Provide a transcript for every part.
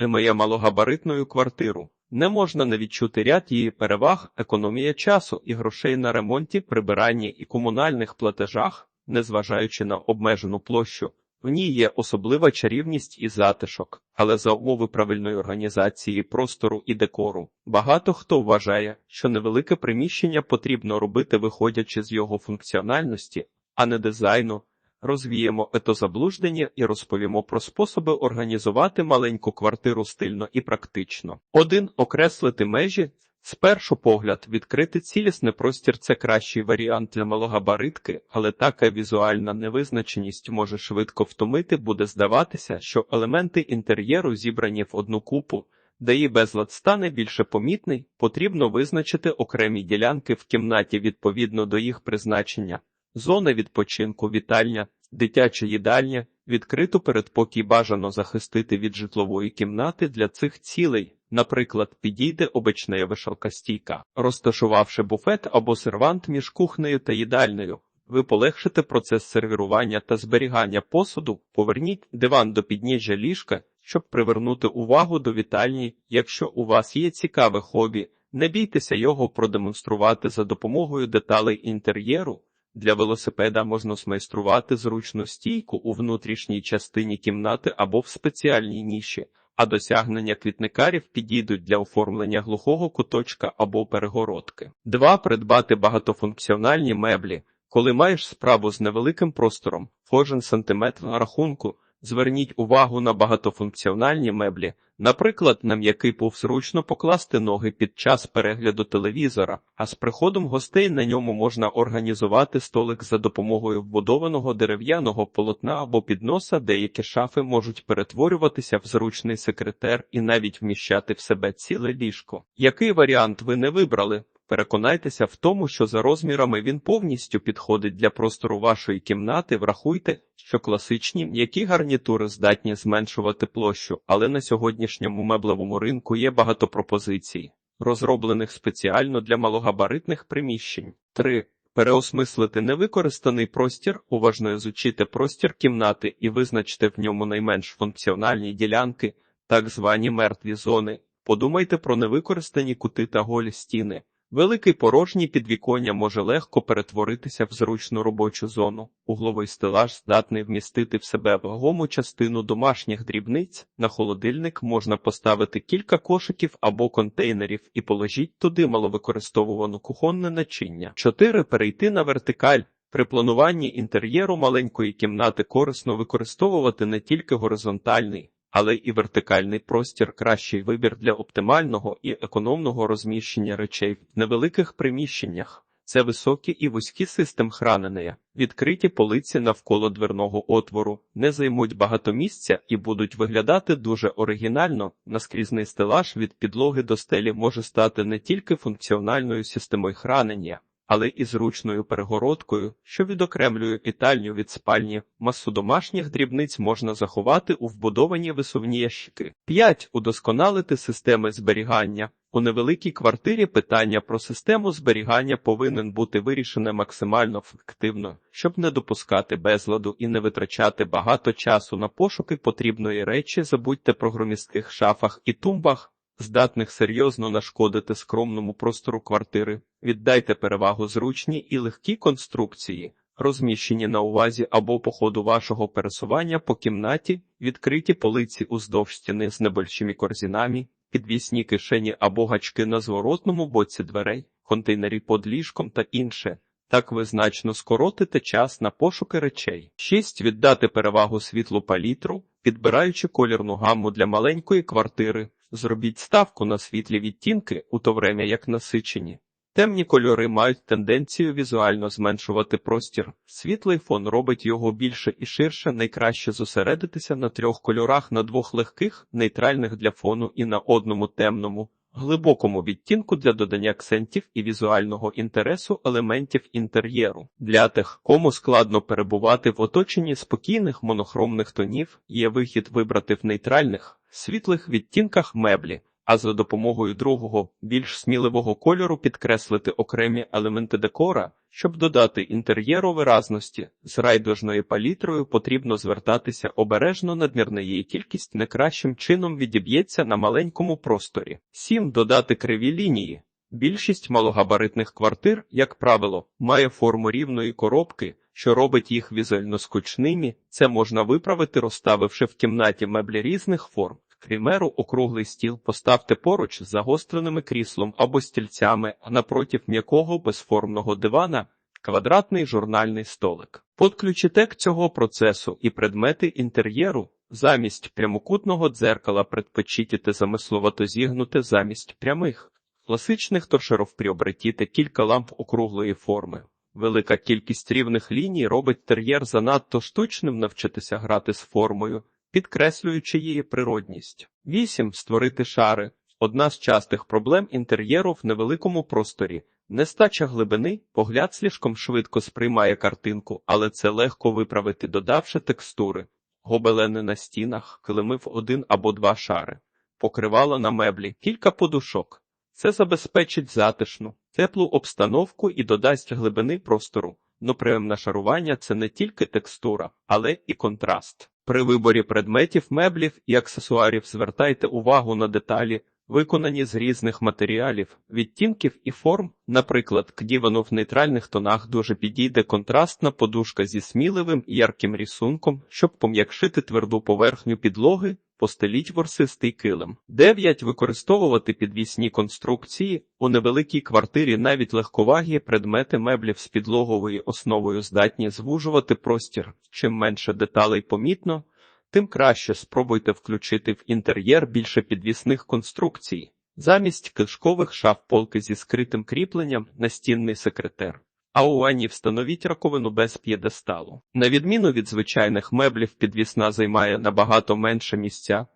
Емеє малогабаритною квартиру. Не можна не відчути ряд її переваг, економія часу і грошей на ремонті, прибиранні і комунальних платежах, незважаючи на обмежену площу. В ній є особлива чарівність і затишок, але за умови правильної організації простору і декору. Багато хто вважає, що невелике приміщення потрібно робити, виходячи з його функціональності, а не дизайну. Розвіємо етозаблуждення і розповімо про способи організувати маленьку квартиру стильно і практично. Один окреслити межі. З першу погляд, відкрити цілісний простір це кращий варіант для малогабаритки, але така візуальна невизначеність може швидко втомити, буде здаватися, що елементи інтер'єру зібрані в одну купу, де її безлад стане більше помітний, потрібно визначити окремі ділянки в кімнаті відповідно до їх призначення. Зона відпочинку, вітальня, дитяча їдальня, відкриту передпокій бажано захистити від житлової кімнати для цих цілей. Наприклад, підійде обична вишалка стійка, розташувавши буфет або сервант між кухнею та їдальнею. Ви полегшите процес сервірування та зберігання посуду, поверніть диван до підніжжя ліжка, щоб привернути увагу до вітальні. Якщо у вас є цікаве хобі, не бійтеся його продемонструвати за допомогою деталей інтер'єру. Для велосипеда можна змайструвати зручну стійку у внутрішній частині кімнати або в спеціальній ніші, а досягнення квітникарів підійдуть для оформлення глухого куточка або перегородки. 2. Придбати багатофункціональні меблі. Коли маєш справу з невеликим простором, кожен сантиметр на рахунку, зверніть увагу на багатофункціональні меблі, наприклад, на м'який пуф зручно покласти ноги під час перегляду телевізора, а з приходом гостей на ньому можна організувати столик за допомогою вбудованого дерев'яного полотна або підноса, деякі шафи можуть перетворюватися в зручний секретер і навіть вміщати в себе ціле ліжко. Який варіант ви не вибрали? Переконайтеся в тому, що за розмірами він повністю підходить для простору вашої кімнати. Врахуйте, що класичні м'які гарнітури здатні зменшувати площу, але на сьогоднішньому меблевому ринку є багато пропозицій, розроблених спеціально для малогабаритних приміщень. 3. Переосмислити невикористаний простір, уважно ізучити простір кімнати і визначте в ньому найменш функціональні ділянки, так звані мертві зони. Подумайте про невикористані кути та голі стіни. Великий порожній підвіконня може легко перетворитися в зручну робочу зону. Угловий стелаж здатний вмістити в себе вагому частину домашніх дрібниць. На холодильник можна поставити кілька кошиків або контейнерів і положіть туди маловикористовувану кухонне начиння. 4. Перейти на вертикаль. При плануванні інтер'єру маленької кімнати корисно використовувати не тільки горизонтальний, але і вертикальний простір кращий вибір для оптимального і економного розміщення речей в невеликих приміщеннях. Це високі і вузькі систем хранення, відкриті полиці навколо дверного отвору, не займуть багато місця і будуть виглядати дуже оригінально. Наскрізний стелаж від підлоги до стелі може стати не тільки функціональною системою хранення, але і зручною перегородкою, що відокремлює вітальню від спальні. Масу домашніх дрібниць можна заховати у вбудовані висувні ящики. 5. Удосконалити системи зберігання. У невеликій квартирі питання про систему зберігання повинен бути вирішене максимально ефективно, щоб не допускати безладу і не витрачати багато часу на пошуки потрібної речі. Забудьте про громістких шафах і тумбах здатних серйозно нашкодити скромному простору квартири, віддайте перевагу зручній і легкій конструкції, розміщені на увазі або по ходу вашого пересування по кімнаті, відкриті полиці уздовж стіни з небольшими корзинами, підвісні кишені або гачки на зворотному боці дверей, контейнері під ліжком та інше. Так ви значно скоротите час на пошуки речей. 6. Віддати перевагу світлу палітру, підбираючи колірну гамму для маленької квартири. Зробіть ставку на світлі відтінки, у то время як насичені. Темні кольори мають тенденцію візуально зменшувати простір. Світлий фон робить його більше і ширше. Найкраще зосередитися на трьох кольорах, на двох легких, нейтральних для фону і на одному темному, глибокому відтінку для додання акцентів і візуального інтересу елементів інтер'єру. Для тих, кому складно перебувати в оточенні спокійних монохромних тонів, є вихід вибрати в нейтральних, світлих відтінках меблі. А за допомогою другого, більш сміливого кольору підкреслити окремі елементи декора, щоб додати інтер'єру виразності. З райдужною палітрою потрібно звертатися обережно надмірна її кількість не кращим чином відіб'ється на маленькому просторі. 7. Додати криві лінії. Більшість малогабаритних квартир, як правило, має форму рівної коробки, що робить їх візуально скучними. Це можна виправити, розставивши в кімнаті меблі різних форм. Крімеру, округлий стіл поставте поруч з загостреними кріслом або стільцями, а напротив м'якого безформного дивана квадратний журнальний столик. Подключите к цього процесу і предмети інтер'єру. Замість прямокутного дзеркала предпочитіте замисловато зігнути замість прямих. Класичних торшеров приобретіте кілька ламп округлої форми. Велика кількість рівних ліній робить тер'єр занадто штучним навчитися грати з формою, підкреслюючи її природність. 8. Створити шари. Одна з частих проблем інтер'єру в невеликому просторі. Нестача глибини, погляд слишком швидко сприймає картинку, але це легко виправити, додавши текстури. Гобелени на стінах, килими в один або два шари, покривала на меблі, кілька подушок. Це забезпечить затишну, теплу обстановку і додасть глибини простору. Но приємне шарування це не тільки текстура, але і контраст. При виборі предметів, меблів і аксесуарів звертайте увагу на деталі, виконані з різних матеріалів, відтінків і форм. Наприклад, к дівану в нейтральних тонах дуже підійде контрастна подушка зі сміливим ярким рисунком, щоб пом'якшити тверду поверхню підлоги. Постеліть ворсистий килим. 9. Використовувати підвісні конструкції. У невеликій квартирі навіть легковагі предмети меблів з підлоговою основою здатні звужувати простір. Чим менше деталей помітно, тим краще спробуйте включити в інтер'єр більше підвісних конструкцій. Замість кишкових шаф полки зі скритим кріпленням настінний секретер. А у ванні встановіть раковину без п'єдесталу. На відміну від звичайних меблів, підвісна займає набагато менше місця.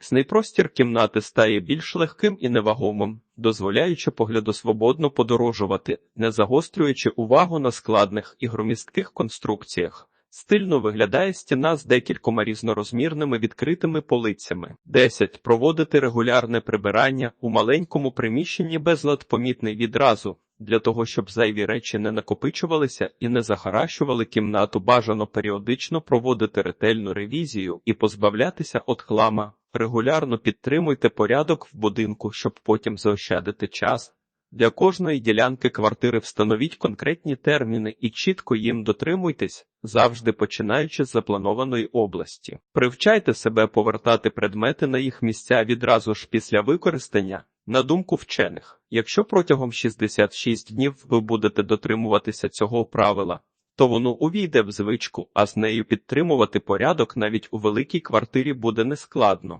Снайпростір кімнати стає більш легким і невагомим, дозволяючи погляду свободно подорожувати, не загострюючи увагу на складних і громістких конструкціях. Стильно виглядає стіна з декількома різнорозмірними відкритими полицями. 10. Проводити регулярне прибирання у маленькому приміщенні безлад помітний відразу. Для того, щоб зайві речі не накопичувалися і не захаращували кімнату, бажано періодично проводити ретельну ревізію і позбавлятися від хлама. Регулярно підтримуйте порядок в будинку, щоб потім заощадити час. Для кожної ділянки квартири встановіть конкретні терміни і чітко їм дотримуйтесь, завжди починаючи з запланованої області. Привчайте себе повертати предмети на їх місця відразу ж після використання. На думку вчених, якщо протягом 66 днів ви будете дотримуватися цього правила, то воно увійде в звичку, а з нею підтримувати порядок навіть у великій квартирі буде нескладно.